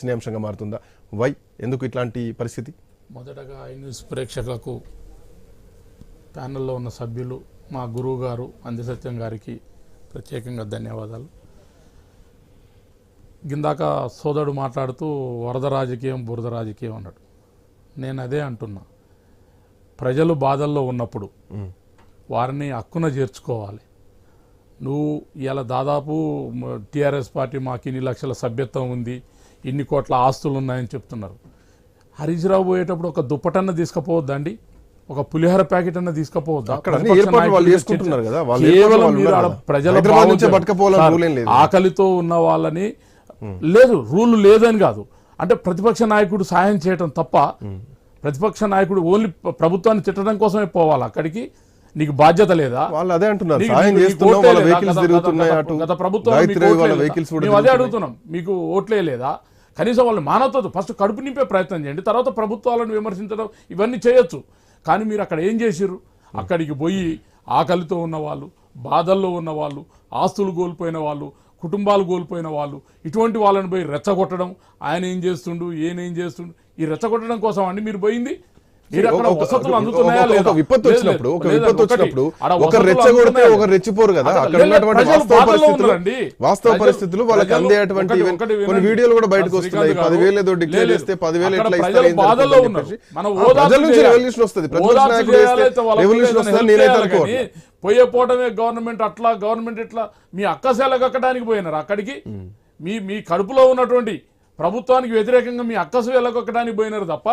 చర్చనీయాంశంగా మారుతుందా? వై? ఎందుకు ఇట్లాంటి పరిస్థితి? మొదటగా న్యూస్ ప్రేక్షకులకు ప్యానెల్లో ఉన్న సభ్యులు మా గురువు గారు అందిసత్యం గారికి ప్రత్యేకంగా ధన్యవాదాలు. గిందాక సోదరుడు మాట్లాడుతూ వరద రాజకీయం బురద రాజకీయం అన్నాడు. నేను అదే అంటున్నా. ప్రజలు బాధల్లో ఉన్నప్పుడు వారిని హక్కున చేర్చుకోవాలి. నువ్వు ఇలా దాదాపు టీఆర్ఎస్ పార్టీ మాకు ఇన్ని లక్షల సభ్యత్వం ఉంది ఇన్ని కోట్ల ఆస్తులు ఉన్నాయని చెప్తున్నారు. హరీష్ రావు పోయేటప్పుడు ఒక దుప్పటన్న తీసుకుపోవద్దండి ఒక పులిహోర ప్యాకెట్ అన్న తీసుకుపోవద్దా. ఆకలితో ఉన్న వాళ్ళని లేదు రూల్ లేదని కాదు. అంటే ప్రతిపక్ష నాయకుడు సాయం చేయటం తప్ప ప్రతిపక్ష నాయకుడు ఓన్లీ ప్రభుత్వాన్ని తిట్టడం కోసమే పోవాలి అక్కడికి. నీకు బాధ్యత లేదా? వాళ్ళు అదే అంటున్నారు. సాయం చేస్తున్నాం వాళ్ళ? వెహికల్స్ గత- తిరుగుతున్నాయి గత- అటు. గత ప్రభుత్వం? వెహికల్స్ మేము అదే. అడుగుతున్నాం. మీకు ఓట్లే లేదా? కనీసం వాళ్ళు మానవత ఫస్ట్ కడుపు నింపే ప్రయత్నం చేయండి. తర్వాత ప్రభుత్వాలను విమర్శించడం ఇవన్నీ చేయొచ్చు. కానీ మీరు అక్కడ ఏం చేసిర్రు? అక్కడికి పోయి ఆకలితో ఉన్న వాళ్ళు బాధల్లో ఉన్న వాళ్ళు ఆస్తులు కోల్పోయిన వాళ్ళు కుటుంబాలు కోల్పోయిన వాళ్ళు ఇటువంటి వాళ్ళని పోయి రెచ్చగొట్టడం. ఆయన ఏం చేస్తుండు? ఈయన ఏం చేస్తుండు? ఈ రెచ్చగొట్టడం కోసం అండి మీరు పోయింది. ఒక- విపత్తు వచ్చినప్పుడు ఒక విపత్తు. వచ్చినప్పుడు ఒక రెచ్చగొడితే? ఒక రెచ్చిపోరు కదా. అక్కడ ఉన్నటువంటి వాస్తవ పరిస్థితులు. వాస్తవ పరిస్థితులు వాళ్ళకి అందేటువంటి కొన్ని. వీడియోలు కూడా బయటకు వస్తున్నాయి. పదివేలు ఏదో డిక్లేర్ చేస్తే పదివేలు ఎట్లా ఇస్తారు ప్రజల నుంచి. రెవల్యూషన్ వస్తుంది. ప్రతిపక్ష నాయకుడు రెవల్యూషన్ వస్తుంది నేనైతే అనుకోను. పోయే పోవడమే గవర్నమెంట్ అట్లా గవర్నమెంట్ ఇట్లా. మీ అక్కసేల కక్కడానికి పోయినారు అక్కడికి? మీ మీ కడుపులో ఉన్నటువంటి ప్రభుత్వానికి వ్యతిరేకంగా మీ అక్కసు వెళ్ళకొక్కడానికి పోయినారు తప్ప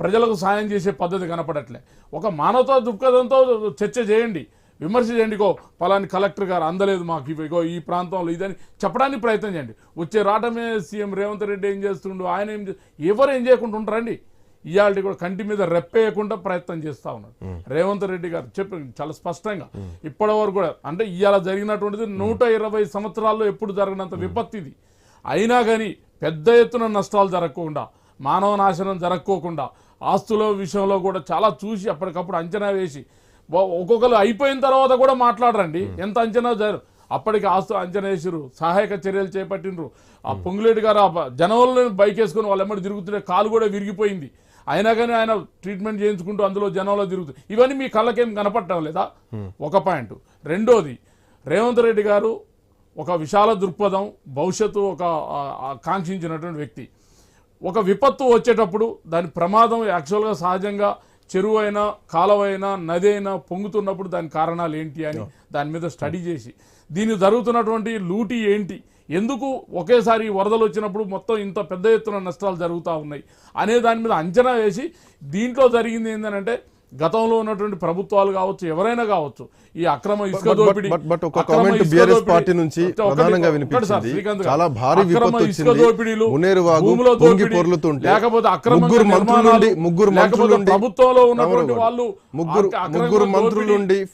ప్రజలకు సాయం చేసే పద్ధతి కనపడట్లే. ఒక మానవతా దృక్పథంతో చర్చ చేయండి. విమర్శ చేయండి. గో పలాని కలెక్టర్ గారు అందలేదు మాకు. ఇవి ఇగో ఈ ప్రాంతంలో ఇదని చెప్పడానికి ప్రయత్నం చేయండి. వచ్చే రావటమే సీఎం రేవంత్ రెడ్డి ఏం చేస్తుండు? ఆయన ఏం ఎవరు ఏం చేయకుండా ఉంటారండి? ఇవాళ కూడా కంటి మీద రెప్పేయకుండా ప్రయత్నం చేస్తా ఉన్నారు రేవంత్ రెడ్డి గారు చెప్పి చాలా స్పష్టంగా. ఇప్పటి వరకు కూడా అంటే ఇవాళ జరిగినటువంటిది నూట ఇరవై సంవత్సరాల్లో ఎప్పుడు జరగనంత విపత్తి ఇది అయినా కానీ పెద్ద ఎత్తున నష్టాలు జరగకుండా మానవ నాశనం జరగకోకుండా ఆస్తుల విషయంలో కూడా చాలా చూసి అప్పటికప్పుడు అంచనా వేసి ఒక్కొక్కరు అయిపోయిన తర్వాత కూడా మాట్లాడరండి. ఎంత అంచనా జరు? అప్పటికి ఆస్తు అంచనా వేసిరు సహాయక చర్యలు చేపట్టినరు ఆ పొంగులేటి గారు జనంలో బైక్ వేసుకొని వాళ్ళ ఎమ్మడి తిరుగుతుంటే కాలు కూడా విరిగిపోయింది. అయినా కానీ ఆయన ట్రీట్మెంట్ చేయించుకుంటూ అందులో జనంలో తిరుగుతుంది ఇవన్నీ మీ కళ్ళకేం కనపడటం లేదా? ఒక పాయింట్. రెండోది రేవంత్ రెడ్డి గారు ఒక విశాల దృక్పథం భవిష్యత్తు ఒక కాంక్షించినటువంటి వ్యక్తి. ఒక విపత్తు వచ్చేటప్పుడు దాని ప్రమాదం యాక్చువల్గా సహజంగా చెరువు అయినా కాలువ అయినా నది అయినా పొంగుతున్నప్పుడు దాని కారణాలు ఏంటి అని దాని మీద స్టడీ చేసి దీని జరుగుతున్నటువంటి లూటీ ఏంటి ఎందుకు ఒకేసారి వరదలు వచ్చినప్పుడు మొత్తం ఇంత పెద్ద ఎత్తున నష్టాలు జరుగుతూ ఉన్నాయి అనే దాని మీద అంచనా వేసి దీంట్లో జరిగింది ఏంటంటే గతంలో ఉన్నటువంటి ప్రభుత్వాలు కావచ్చు ఎవరైనా కావచ్చు ఈ అక్రమ ఇసుక దోపిడీ but ఒక అక్రమ పార్టీ నుంచి ప్రధానంగా. చాలా భారీ అక్రమ విపత్తు వచ్చింది. పొంగి పొర్లుతుంటే లేకపోతే అక్రమంగా ముగ్గురు ప్రభుత్వంలో ఉన్నటువంటి వాళ్ళు ముగ్గురు ముగ్గురు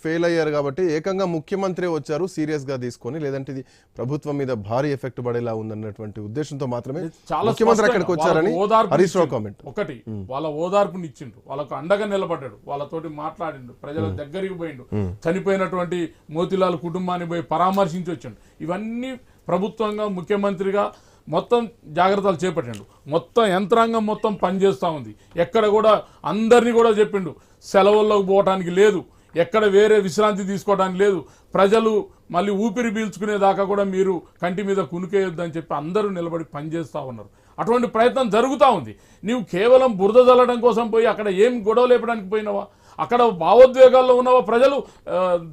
ఫెయిల్ అయ్యారు కాబట్టి ఏకంగా ముఖ్యమంత్రి వచ్చారు సీరియస్గా తీసుకొని లేదంటే ఇది ప్రభుత్వం మీద భారీ ఎఫెక్ట్ పడేలా ఉందన్నటువంటి ఉద్దేశంతో మాత్రమే చాలా ముఖ్యమంత్రి అక్కడికి వచ్చారని హరీష్ రావు. కామెంట్ ఒకటి వాళ్ళ ఓదార్పుని ఇచ్చిండు వాళ్ళకు అండగా నిలబడ్డాడు వాళ్ళతోటి మాట్లాడిండు ప్రజల దగ్గరికి పోయిండు. చనిపోయినటువంటి మోతిలాల్ కుటుంబాన్ని పోయి పరామర్శించి వచ్చిండు. ఇవన్నీ ప్రభుత్వంగా ముఖ్యమంత్రిగా మొత్తం జాగ్రత్తలు చేపట్టిండు. మొత్తం యంత్రాంగం మొత్తం పనిచేస్తూ ఉంది. ఎక్కడ కూడా అందరినీ కూడా చెప్పిండు సెలవుల్లోకి పోవటానికి లేదు. ఎక్కడ వేరే విశ్రాంతి తీసుకోవడానికి లేదు. ప్రజలు మళ్ళీ ఊపిరి పీల్చుకునేదాకా కూడా మీరు కంటి మీద కునుకేయొద్దని చెప్పి అందరూ నిలబడి పనిచేస్తూ ఉన్నారు. అటువంటి ప్రయత్నం జరుగుతూ ఉంది. నీవు కేవలం బురద చల్లడం కోసం పోయి అక్కడ ఏం గొడవ లేపడానికి పోయినావా? అక్కడ భావోద్వేగాల్లో ఉన్నవా? ప్రజలు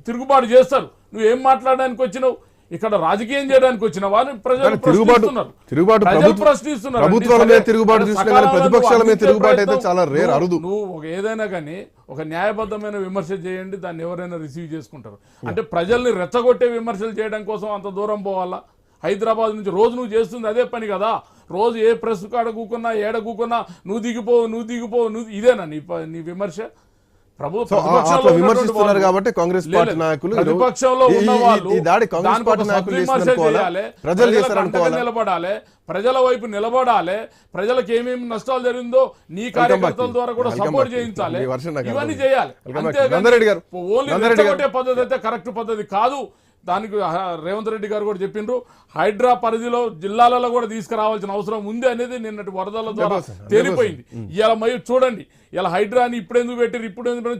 తిరుగుబాటు చేస్తారు. నువ్వు ఏం మాట్లాడడానికి వచ్చినావు? ఇక్కడ రాజకీయం చేయడానికి వచ్చినావా? అని ప్రజలు తిరుగుబాటు ప్రశ్నిస్తున్నారు. తిరుగుబాటు ప్రజలు ప్రశ్నిస్తున్నారు. నువ్వు ఒక ఏదైనా కానీ ఒక న్యాయబద్ధమైన విమర్శ చేయండి దాన్ని ఎవరైనా రిసీవ్ చేసుకుంటారు. అంటే ప్రజల్ని రెచ్చగొట్టే విమర్శలు చేయడం కోసం అంత దూరం పోవాలా? హైదరాబాద్ నుంచి రోజు నువ్వు చేస్తుంది అదే పని కదా. రోజు ఏ ప్రెస్ కాడ కూకున్నా ఏడ కూకున్నా నువ్వు దిగిపో నువ్వు దిగిపో నువ్వు ఇదేనా నీ నీ విమర్శ విమర్శిస్తున్నారు కాబట్టి కాంగ్రెస్ పార్టీ నాయకులు ఈ- దాడి కాంగ్రెస్ పార్టీ నాయకులు ప్రజలు చేస్తారనుకోవాలా నిలబడాలి ప్రజల వైపు నిలబడాలి ప్రజలకు ఏమేమి నష్టాలు జరిగిందో నీ కార్యకర్తల. ద్వారా కూడా సపోర్ట్. చేయించాలి ఇవన్నీ. చేయాలి. అంతేగాని. ఓన్లీ పద్ధతి అయితే కరెక్ట్ పద్ధతి కాదు దానికి రేవంత్ రెడ్డి గారు కూడా చెప్పిండ్రు. హైడ్రా పరిధిలో జిల్లాలలో కూడా తీసుకురావాల్సిన అవసరం ఉంది అనేది నిన్నటి వరదల ద్వారా 100%, 100%. తేలిపోయింది. ఇలా మళ్ళీ చూడండి. ఇలా హైడ్రాని ఇప్పుడు ఎందుకు పెట్టారు ఇప్పుడు ఎందుకు?